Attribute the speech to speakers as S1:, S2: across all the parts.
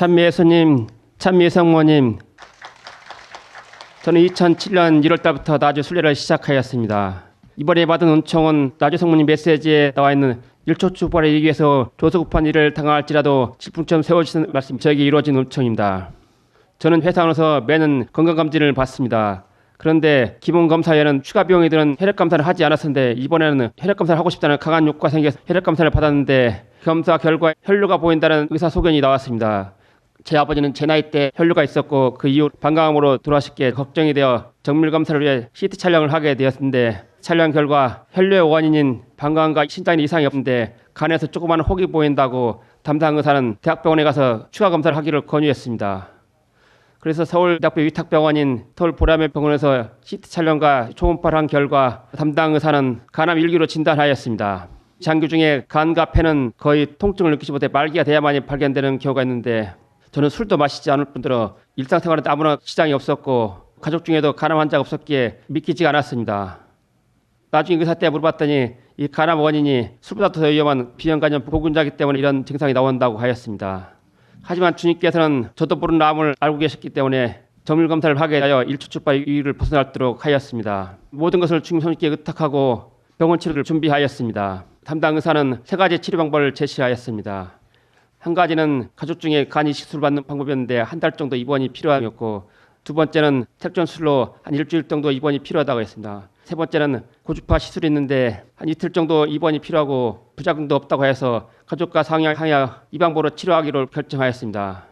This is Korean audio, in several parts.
S1: 참미예수님, 참미성모님, 저는 2007년 1월 달부터 나주 순례를 시작하였습니다. 이번에 받은 은총은 나주 성모님 메시지에 나와 있는 1초 주발에 위해서 조소급한 일을 당할지라도 질풍처럼 세워주신 말씀 저에게 이루어진 은총입니다. 저는 회사원에서 매년 건강검진을 받습니다. 그런데 기본 검사에는 추가 비용이 드는 혈액 검사를 하지 않았었는데 이번에는 혈액 검사를 하고 싶다는 강한 욕구가 생겨서 혈액 검사를 받았는데 검사 결과 혈류가 보인다는 의사 소견이 나왔습니다. 제 아버지는 제 나이 때 혈류가 있었고 그 이후 방광암으로 돌아가셨기에 걱정이 되어 정밀 검사를 위해 CT 촬영을 하게 되었는데 촬영 결과 혈류의 원인인 방광암과 신장에 이상이 없는데 간에서 조그마한 혹이 보인다고 담당 의사는 대학병원에 가서 추가 검사를 하기를 권유했습니다. 그래서 서울대학교 위탁병원인 서울 보라매 병원에서 CT 촬영과 초음파를 한 결과 담당 의사는 간암 1기로 진단하였습니다. 장기 중에 간과 폐는 거의 통증을 느끼지 못해 말기가 돼야만이 발견되는 경우가 있는데 저는 술도 마시지 않을 뿐더러 일상생활에 아무런 지장이 없었고 가족 중에도 간암 환자가 없었기에 믿기지가 않았습니다. 나중에 의사 때 물어봤더니 이 간암 원인이 술보다 더 위험한 비형간염 보균자기 때문에 이런 증상이 나온다고 하였습니다. 하지만 주님께서는 저도 모르는 암을 알고 계셨기 때문에 정밀 검사를 하게 하여 일초출발 위기를 벗어나도록 하였습니다. 모든 것을 손님께 의탁하고 병원 치료를 준비하였습니다. 담당 의사는 세 가지 치료 방법을 제시하였습니다. 한 가지는 가족 중에 간이 시술 받는 방법이었는데 한 달 정도 입원이 필요하였고 두 번째는 택전술로 한 일주일 정도 입원이 필요하다고 했습니다. 세 번째는 고주파 시술이 있는데 한 이틀 정도 입원이 필요하고 부작용도 없다고 해서 가족과 상의하여 이 방법으로 치료하기로 결정하였습니다.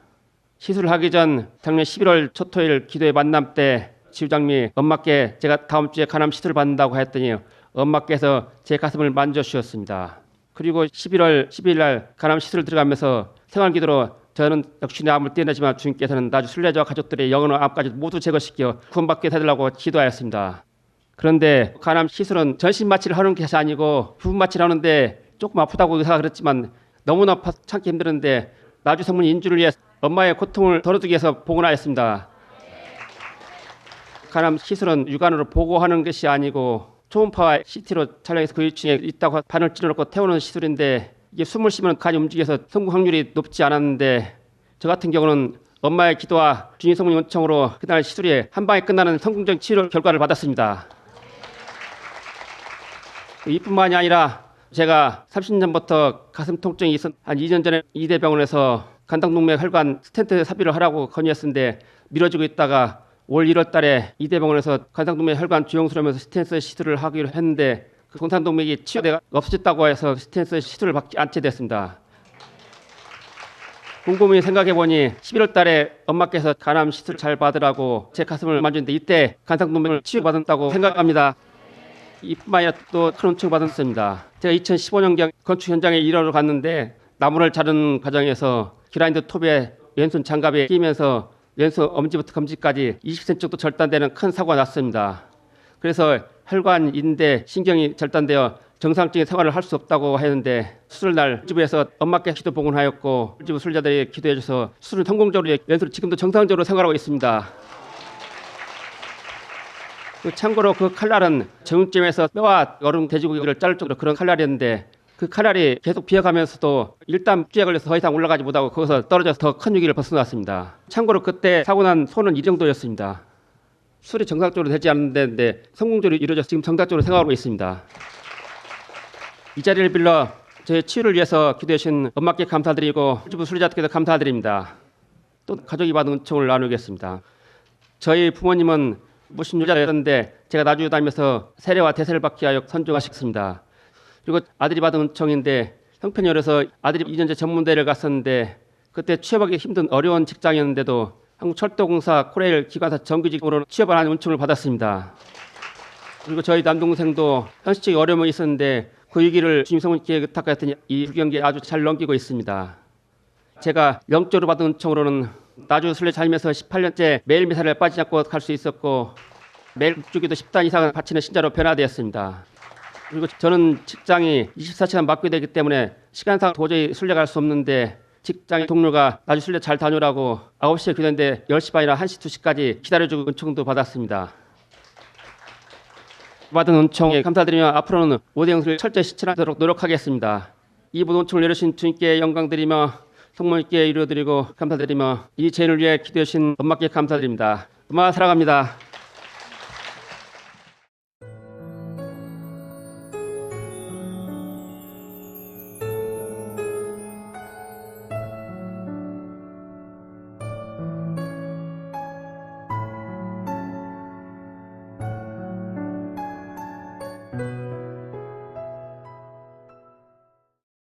S1: 시술을 하기 전 작년 11월 초토일 기도회 만남 때 지부장님이 엄마께 제가 다음 주에 간암 시술을 받는다고 했더니 엄마께서 제 가슴을 만져주셨습니다. 그리고 11월 12일 날 간암 시술 들어가면서 생활 기도로 저는 역시 암을 떼내지만 주님께서는 나주 순례자와 가족들의 영혼의 암까지 모두 제거시켜 구원받게 해달라고 기도하였습니다. 그런데 간암 시술은 전신 마취를 하는 것이 아니고 부분 마취를 하는데 조금 아프다고 의사가 그랬지만 너무나 아파 참기 힘들었는데 나주 성문 인주를 위해 엄마의 고통을 덜어주기 위해서 복원하였습니다. 간암 시술은 육안으로 보고하는 것이 아니고 초음파와 CT로 촬영해서 그 위층에 있다고 바늘 찔러놓고 태우는 시술인데 이게 숨을 쉬면 간이 움직여서 성공 확률이 높지 않았는데 저 같은 경우는 엄마의 기도와 주님 성령 요청으로 그날 시술이 한 방에 끝나는 성공적인 치료 결과를 받았습니다. 이뿐만이 아니라 제가 30년부터 가슴 통증이 있었 한 2년 전에 이대 병원에서 간당동맥 혈관 스텐트 삽입을 하라고 건의했는데 미뤄지고 있다가 올 1월 달에 이대병원에서 간당동맥 혈관 주용술을 하면서 스텐트 시술을 하기로 했는데 그 공산동맥이 치료가 없어졌다고 해서 스텐트 시술을 받지 않게 됐습니다. 곰곰이 생각해보니 11월 달에 엄마께서 간암 시술을 잘 받으라고 제 가슴을 만졌는데 이때 간상동맥을 치유받았다고 생각합니다. 이뿐만 아니라 또큰 은총 받았습니다. 제가 2015년경 건축 현장에 일하러 갔는데 나무를 자르는 과정에서 기라인드 톱에 왼손 장갑에 끼면서 왼손 엄지부터 검지까지 20cm 정도 절단되는 큰 사고가 났습니다. 그래서 혈관, 인대, 신경이 절단되어 정상적인 생활을 할 수 없다고 했는데 수술 날 집에서 엄마께 기도 복원하였고 집 술자들이 기도해 줘서 수술 성공적으로 왼손 지금도 정상적으로 생활하고 있습니다. 그 참고로 그 칼날은 정육점에서 뼈와 얼음 돼지고기를 자를 정도로 그런 칼날이었는데 그 칼날이 계속 비어가면서도 일단 쥐에 걸려서 더 이상 올라가지 못하고 거기서 떨어져서 더큰 유기를 벗어났습니다. 참고로 그때 사고 난 손은 이 정도였습니다. 술이 정상적으로 되지 않는데 성공적으로 이루어져서 지금 정상적으로 생활하고 있습니다. 이 자리를 빌려 제 치유를 위해서 기도해 주신 엄마께 감사드리고 주부 수리자께도 감사드립니다. 또 가족이 받은 은총을 나누겠습니다. 저희 부모님은 무신유자였는데 제가 나주 다니면서 세례와 대세를 받기 하여 선종하셨습니다. 그리고 아들이 받은 은총인데 형편이 어려서 아들이 2년째 전문대를 갔었는데 그때 취업하기 힘든 어려운 직장이었는데도 한국철도공사 코레일 기관사 정규직으로 취업을 하는 은총을 받았습니다. 그리고 저희 남동생도 현실적인 어려움이 있었는데 그 위기를 주님 성령께 의탁하였더니 이 경기 아주 잘 넘기고 있습니다. 제가 영적으로 받은 은총으로는 나주 순례 살면서 18년째 매일 미사를 빠지지 않고 갈 수 있었고 매일 국주기도 10단 이상 바치는 신자로 변화되었습니다. 그리고 저는 직장이 24시간 맡게 되기 때문에 시간상 도저히 순례 갈수 없는데 직장 동료가 나주 순례 잘 다녀라고 9시에 교대인데 10시 반이나 1시 2시까지 기다려주고 은총도 받았습니다. 받은 은총에 감사드리며 앞으로는 오대영을 철저히 실천하도록 노력하겠습니다. 이 모든 은총을 내려주신 주님께 영광드리며 성모님께 이루어드리고 감사드리며 이 재인을 위해 기도하신 엄마께 감사드립니다. 엄마 사랑합니다.